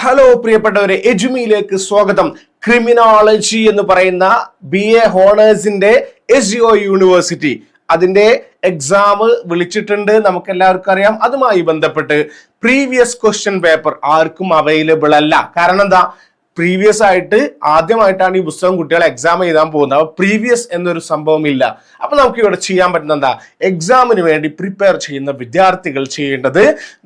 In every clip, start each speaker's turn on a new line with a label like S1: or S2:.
S1: Hello പ്രിയപ്പെട്ടവരെ എജുമിയിലേക്ക് സ്വാഗതം. Criminology എന്ന് പറയുന്ന ബി എ ഹോണേഴ്സിന്റെ എസ് ഒ യൂണിവേഴ്സിറ്റി. അതിന്റെ എക്സാം വിളിച്ചിട്ടുണ്ട് നമുക്ക് എല്ലാവർക്കും അറിയാം. അതുമായി ബന്ധപ്പെട്ട് പ്രീവിയസ് ക്വസ്റ്റ്യൻ പേപ്പർ ആർക്കും അവൈലബിൾ അല്ല. കാരണം എന്താ? പ്രീവിയസ് ആയിട്ട് ആദ്യമായിട്ടാണ് ഈ പുസ്തകം കുട്ടികൾ എക്സാം എഴുതാൻ പോകുന്നത്. അപ്പൊ പ്രീവിയസ് എന്നൊരു സംഭവം ഇല്ല അപ്പൊ നമുക്ക് ഇവിടെ ചെയ്യാൻ പറ്റുന്ന എന്താ? എക്സാമിന് വേണ്ടി പ്രിപ്പയർ ചെയ്യുന്ന വിദ്യാർത്ഥികൾ ചെയ്യേണ്ടത്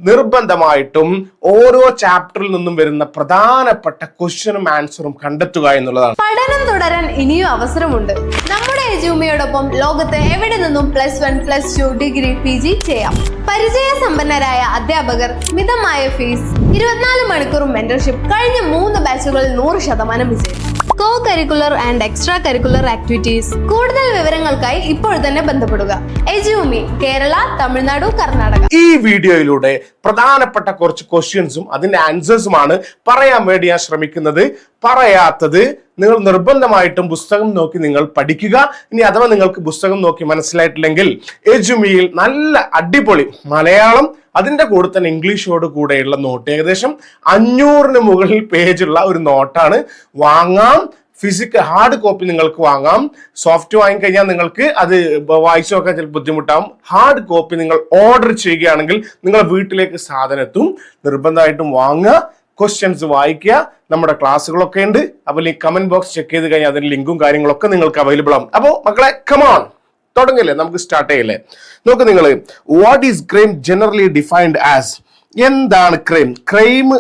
S1: നിർബന്ധമായിട്ടും ഓരോ ചാപ്റ്ററിൽ നിന്നും വരുന്ന പ്രധാനപ്പെട്ട ക്വസ്റ്റ്യനും ആൻസറും കണ്ടെത്തുക എന്നുള്ളതാണ്.
S2: പഠനം തുടരാൻ ഇനിയും അവസരമുണ്ട്. നമ്മുടെ എജുമിയോടൊപ്പം ലോകത്ത് എവിടെ നിന്നും plus one plus two degree P G ചെയ്യാം. പരിചയസമ്പന്നരായ അധ്യാപകർ മിതമായ ഫീസ് ഇരുപത്തിനാല് മണിക്കൂർ മെന്റർഷിപ്പ് കഴിഞ്ഞ മൂന്ന് ബാച്ചുകളിൽ നൂറ് ശതമാനം വിജയം. Co curricular and extra curricular activities കൂടുതൽ വിവരങ്ങൾക്കായി ഇപ്പോൾ തന്നെ ബന്ധപ്പെടുക. എജുമി കേരള തമിഴ്നാടു കർണാടക.
S1: ഈ വീഡിയോയിലൂടെ പ്രധാനപ്പെട്ട കുറച്ച് ക്വസ്റ്റ്യൻസും അതിന്റെ ആൻസേഴ്സുമാണ് പറയാൻ വേണ്ടി ഞാൻ ശ്രമിക്കുന്നത്. പറയാത്തത് നിങ്ങൾ നിർബന്ധമായിട്ടും പുസ്തകം നോക്കി നിങ്ങൾ പഠിക്കുക. ഇനി അഥവാ നിങ്ങൾക്ക് പുസ്തകം നോക്കി മനസ്സിലായിട്ടില്ലെങ്കിൽ എജുമിയിൽ നല്ല അടിപൊളി മലയാളം അതിന്റെ കൂടെ തന്നെ ഇംഗ്ലീഷോട് കൂടെയുള്ള നോട്ട് ഏകദേശം അഞ്ഞൂറിന് മുകളിൽ പേജുള്ള ഒരു നോട്ടാണ്. വാങ്ങാം. ഫിസിക്കൽ ഹാർഡ് കോപ്പി നിങ്ങൾക്ക് വാങ്ങാം. സോഫ്റ്റ് വാങ്ങിക്കഴിഞ്ഞാൽ നിങ്ങൾക്ക് അത് വായിച്ചു നോക്കാൻ ചില ബുദ്ധിമുട്ടാവും. ഹാർഡ് കോപ്പി നിങ്ങൾ ഓർഡർ ചെയ്യുകയാണെങ്കിൽ നിങ്ങളുടെ വീട്ടിലേക്ക് സാധനം എത്തും. നിർബന്ധമായിട്ടും വാങ്ങുക. ക്വസ്റ്റ്യൻസ് വായിക്കുക. നമ്മുടെ ക്ലാസ്സുകളൊക്കെ ഉണ്ട്. അപ്പോൾ ഈ കമന്റ് ബോക്സ് ചെക്ക് ചെയ്ത് കഴിഞ്ഞാൽ അതിന്റെ ലിങ്കും കാര്യങ്ങളൊക്കെ നിങ്ങൾക്ക് അവൈലബിൾ ആവും. അപ്പോൾ മക്കളെ കമോൺ തുടങ്ങില്ലേ? നമുക്ക് സ്റ്റാർട്ട് ചെയ്യല്ലേ. നോക്ക് നിങ്ങൾ what is crime generally defined as എന്താണ് ക്രൈം ക്രൈം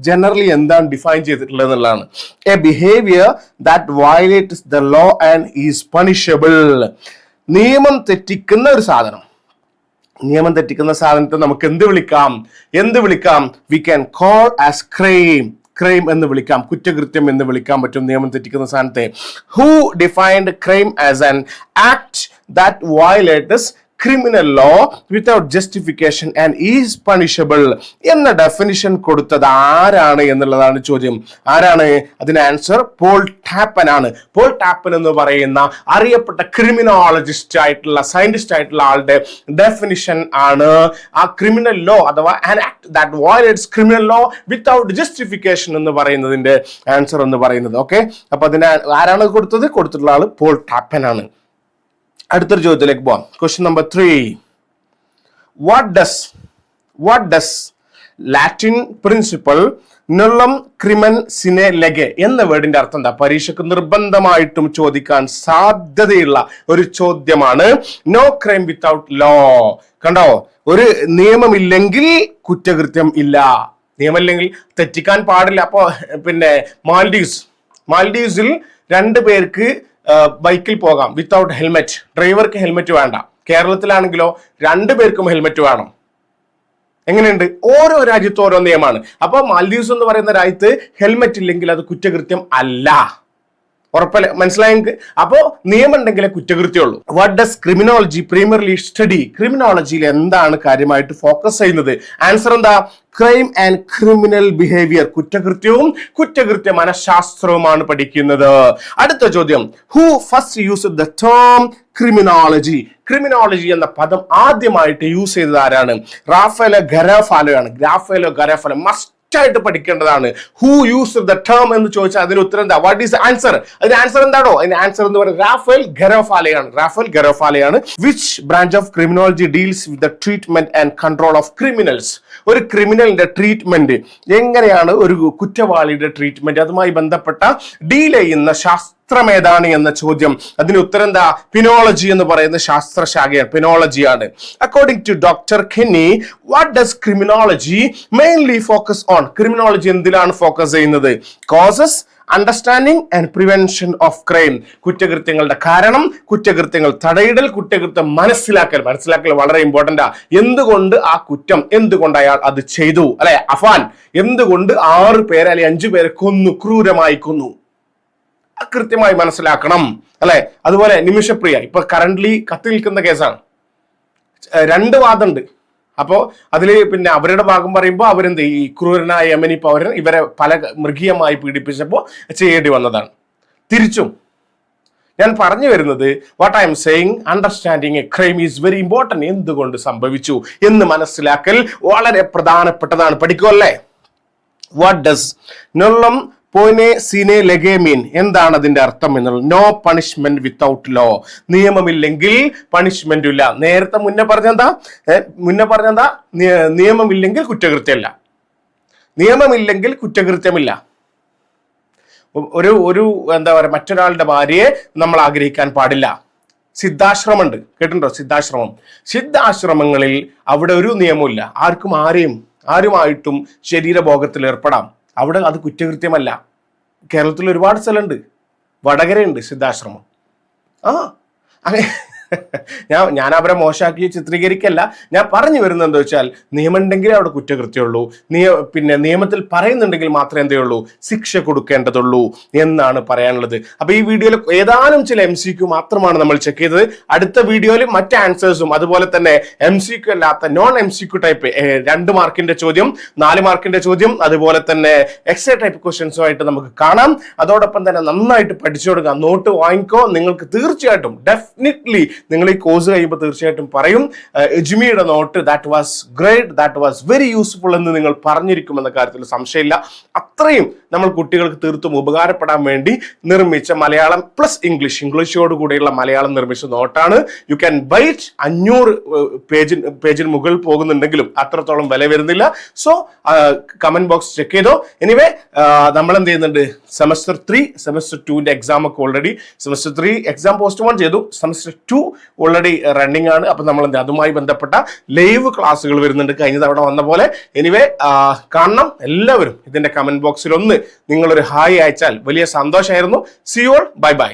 S1: ജനറലി എന്താണ് ഡിഫൈൻ ചെയ്തിട്ടുള്ളത് എന്നുള്ളതാണ് a behaviour that violates the law and is punishable നിയമം തെറ്റിക്കുന്ന ഒരു സാധനം. നിയമം തെറ്റിക്കുന്ന സാധനത്തെ നമുക്ക് എന്ത് വിളിക്കാം? എന്ത് വിളിക്കാം? We can call as crime crime എന്ന് വിളിക്കാം കുറ്റകൃത്യം എന്ന് വിളിക്കാൻ പറ്റും നിയമം തെറ്റിക്കുന്ന സ്ഥാനത്തെ who defined crime as an act that violates criminal law without justification and is punishable എന്ന ഡെഫിനിഷൻ കൊടുത്തത് ആരാണ് എന്നുള്ളതാണ് ചോദ്യം. ആരാണ്? അതിന് ആൻസർ പോൾ ടാപ്പൻ ആണ്. പോൾ ടാപ്പൻ എന്ന് പറയുന്ന അറിയപ്പെട്ട ക്രിമിനോളജിസ്റ്റ് ആയിട്ടുള്ള സയന്റിസ്റ്റ് ആയിട്ടുള്ള ആളുടെ ഡെഫിനിഷൻ ആണ്. ആ ക്രിമിനൽ ലോ അഥവാ an act that violates criminal law without justification എന്ന് പറയുന്നതിന്റെ ആൻസർ എന്ന് പറയുന്നത്. ഓക്കെ അപ്പൊ അതിന് ആരാണ് കൊടുത്തത്? കൊടുത്തിട്ടുള്ള ആൾ പോൾ ടാപ്പൻ ആണ്. അടുത്തൊരു ചോദ്യത്തിലേക്ക് പോവാം. Question number three what does what does Latin principle നുള്ളം ക്രിമൻ സിനെ ലെഗെ എന്ന വേർഡിന്റെ അർത്ഥം എന്താ? പരീക്ഷക്ക് നിർബന്ധമായിട്ടും ചോദിക്കാൻ സാധ്യതയുള്ള ഒരു ചോദ്യമാണ് നോ ക്രൈം വിത്തൗട്ട് ലോ കണ്ടോ? ഒരു നിയമമില്ലെങ്കിൽ കുറ്റകൃത്യം ഇല്ല. നിയമമില്ലെങ്കിൽ തെറ്റിക്കാൻ പാടില്ല. അപ്പോ പിന്നെ മാൽഡീവ്സ്. മാൽഡീവ്സിൽ രണ്ടു പേർക്ക് ബൈക്കിൽ പോകാം. വിത്തൗട്ട് ഹെൽമെറ്റ് ഡ്രൈവർക്ക് ഹെൽമെറ്റ് വേണ്ട. കേരളത്തിലാണെങ്കിലോ രണ്ടു പേർക്കും ഹെൽമെറ്റ് വേണം. എങ്ങനെയുണ്ട്? ഓരോ രാജ്യത്തും ഓരോ നിയമമാണ്. അപ്പൊ മാൽദീവ്സ് എന്ന് പറയുന്ന രാജ്യത്ത് ഹെൽമെറ്റ് ഇല്ലെങ്കിൽ അത് കുറ്റകൃത്യം അല്ല. ഉറപ്പല്ലേ? മനസ്സിലായെങ്കിൽ അപ്പോ നിയമം ഉണ്ടെങ്കിലേ കുറ്റകൃത്യമുള്ളൂ what does criminology primarily study ക്രിമിനോളജിയിൽ എന്താണ് കാര്യമായിട്ട് ഫോക്കസ് ചെയ്യുന്നത്? ആൻസർ എന്താ? ക്രൈം ആൻഡ് ക്രിമിനൽ ബിഹേവിയർ കുറ്റകൃത്യവും കുറ്റകൃത്യ മനഃശാസ്ത്രവുമാണ് പഠിക്കുന്നത്. അടുത്ത ചോദ്യം. Who first use the term criminology criminology എന്ന പദം ആദ്യമായിട്ട് യൂസ് ചെയ്തത് ആരാണ്? റാഫേലോ ഗരാഫാലോയാണ് ഗ്രാഫേലോ ഗരാഫാലോ മസ്റ്റ് ആയിട്ട് പഠിക്കേണ്ടതാണ്. ഹൂ യൂസ് ദ ടേം എന്ന് ചോദിച്ചാൽ അതിന് ഉത്തരം എന്താ? വാട്ട് ഈസ് ആൻസർ അതിന് ആൻസർ എന്താണോ? അതിന് ആൻസർ എന്ന് പറയുന്നത് റാഫേൽ ഗരോഫാലയാണ് Rafale ഗരോഫാലയാണ് which branch of criminology deals with the treatment and control of criminals ഒരു ക്രിമിനലിന്റെ ട്രീറ്റ്മെന്റ് എങ്ങനെയാണ് ഒരു കുറ്റവാളിയുടെ ട്രീറ്റ്മെന്റ് അതുമായി ബന്ധപ്പെട്ട ഡീൽ ചെയ്യുന്ന ശാസ്ത്ര ശാസ്ത്രം ഏതാണ് എന്ന ചോദ്യം. അതിന് ഉത്തരം എന്താ പിനോളജി എന്ന് പറയുന്ന ശാസ്ത്രശാഖയാണ്. പിനോളജിയാണ് according to doctor Kenny what does criminology mainly focus on criminology എന്തിലാണ് focus ചെയ്യുന്നത്? Causes understanding and prevention of crime കുറ്റകൃത്യങ്ങളുടെ കാരണം കുറ്റകൃത്യങ്ങൾ തടയിടൽ കുറ്റകൃത്യം മനസ്സിലാക്കൽ. മനസ്സിലാക്കൽ വളരെ ഇമ്പോർട്ടന്റ് ആ. എന്തുകൊണ്ട് ആ കുറ്റം? എന്തുകൊണ്ട് അയാൾ അത് ചെയ്തു? അല്ലെ അഫാൻ? എന്തുകൊണ്ട് ആറ് പേരെ അല്ലെങ്കിൽ അഞ്ചു പേരെ കൊന്നു? ക്രൂരമായി കൊന്നു? കൃത്യമായി മനസ്സിലാക്കണം അല്ലെ? അതുപോലെ നിമിഷപ്രിയ ഇപ്പൊ കറന്റ്ലി കത്തി നിൽക്കുന്ന കേസാണ്. രണ്ട് വാദമുണ്ട് അപ്പോ അതിൽ പിന്നെ അവരുടെ ഭാഗം പറയുമ്പോൾ അവരെന്ത് ഈ ക്രൂരനായ യമനി പൗരൻ ഇവരെ പല മൃഗീയമായി പീഡിപ്പിച്ചപ്പോൾ ചെയ്യേണ്ടി വന്നതാണ്. തിരിച്ചും. ഞാൻ പറഞ്ഞു വരുന്നത് what I'm saying understanding a crime is very important എന്തുകൊണ്ട് സംഭവിച്ചു എന്ന് മനസ്സിലാക്കൽ വളരെ പ്രധാനപ്പെട്ടതാണ്. പഠിക്കുമല്ലേ വാട്ട് ഡസ് നൊള്ളം പോയിനെ സിനെ ലഗേമീൻ എന്താണ് അതിന്റെ അർത്ഥം എന്നുള്ളത്? നോ പണിഷ്മെന്റ് വിത്തൗട്ട് ലോ നിയമമില്ലെങ്കിൽ പണിഷ്മെന്റ് ഇല്ല. നേരത്തെ മുന്നേ പറഞ്ഞെന്താ? മുന്നേ പറഞ്ഞെന്താ? നിയ- നിയമമില്ലെങ്കിൽ കുറ്റകൃത്യമല്ല. നിയമമില്ലെങ്കിൽ കുറ്റകൃത്യമില്ല. ഒരു ഒരു എന്താ പറയുക മറ്റൊരാളുടെ ഭാര്യയെ നമ്മൾ ആഗ്രഹിക്കാൻ പാടില്ല. സിദ്ധാശ്രമമുണ്ട്. കേട്ടിട്ടുണ്ടോ? സിദ്ധാശ്രമം. സിദ്ധാശ്രമങ്ങളിൽ അവിടെ ഒരു നിയമമില്ല ആർക്കും ആരെയും ആരുമായിട്ടും ശരീരഭോഗത്തിൽ ഏർപ്പെടാം. അവിടെ അത് കുറ്റകൃത്യമല്ല. കേരളത്തിൽ ഒരുപാട് സ്ഥലമുണ്ട് വടകരയുണ്ട് സിദ്ധാശ്രമം. ആ അങ്ങനെ ഞാൻ ഞാൻ അവരെ മോശമാക്കി ചിത്രീകരിക്കല്ല. ഞാൻ പറഞ്ഞു വരുന്നത് എന്താ വെച്ചാൽ നിയമം ഉണ്ടെങ്കിലേ അവിടെ കുറ്റകൃത്യമുള്ളൂ. നിയ പിന്നെ നിയമത്തിൽ പറയുന്നുണ്ടെങ്കിൽ മാത്രമേ എന്തേ ഉള്ളൂ? ശിക്ഷ കൊടുക്കേണ്ടതുള്ളൂ എന്നാണ് പറയാനുള്ളത്. അപ്പൊ ഈ വീഡിയോയിൽ ഏതാനും ചില എം സി ക്യു മാത്രമാണ് നമ്മൾ ചെക്ക് ചെയ്തത്. അടുത്ത വീഡിയോയിൽ മറ്റ് ആൻസേഴ്സും അതുപോലെ തന്നെ എം സി ക്യു അല്ലാത്ത non M C Q type രണ്ട് മാർക്കിന്റെ ചോദ്യം നാല് മാർക്കിന്റെ ചോദ്യം അതുപോലെ തന്നെ എക്സ്ട്രാ ടൈപ്പ് ക്വസ്റ്റ്യൻസും ആയിട്ട് നമുക്ക് കാണാം. അതോടൊപ്പം തന്നെ നന്നായിട്ട് പഠിച്ചു കൊടുക്കുക നോട്ട് വാങ്ങിക്കോ. നിങ്ങൾക്ക് തീർച്ചയായിട്ടും ഡെഫിനറ്റ്ലി നിങ്ങൾ ഈ കോഴ്സ് കഴിയുമ്പോൾ തീർച്ചയായിട്ടും പറയും. എജ്മിയുടെ note that was great that was very useful എന്ന് നിങ്ങൾ പറഞ്ഞിരിക്കുമെന്ന കാര്യത്തിൽ സംശയമില്ല. അത്രയും നമ്മൾ കുട്ടികൾക്ക് തീർത്തും ഉപകാരപ്പെടാൻ വേണ്ടി നിർമ്മിച്ച മലയാളം പ്ലസ് ഇംഗ്ലീഷ് ഇംഗ്ലീഷോട് കൂടിയുള്ള മലയാളം നിർമ്മിച്ച നോട്ടാണ് യു ക്യാൻ ബൈറ്റ് അഞ്ഞൂറ് പേജിൻ പേജിന് മുകളിൽ പോകുന്നുണ്ടെങ്കിലും അത്രത്തോളം വില വരുന്നില്ല. സോ കമന്റ് ബോക്സ് ചെക്ക് ചെയ്തോ. എനിവേ നമ്മൾ എന്ത് ചെയ്യുന്നുണ്ട്? സെമസ്റ്റർ ത്രീ സെമസ്റ്റർ ടുവിന്റെ എക്സാം ഒക്കെ already semester three exam postpone ചെയ്തു. സെമസ്റ്റർ ടു ഓൾറെഡി റണ്ണിംഗ് ആണ്. അപ്പൊ നമ്മൾ അതുമായി ബന്ധപ്പെട്ട ലൈവ് ക്ലാസ്സുകൾ വരുന്നുണ്ട്. കഴിഞ്ഞ തവണ വന്ന പോലെ. എനിവേ കാണണം. എല്ലാവരും ഇതിന്റെ കമന്റ് ബോക്സിൽ ഒന്ന് നിങ്ങളൊരു ഹായ് അയച്ചാൽ വലിയ സന്തോഷമായിരുന്നു സിയോൾ ബൈ ബൈ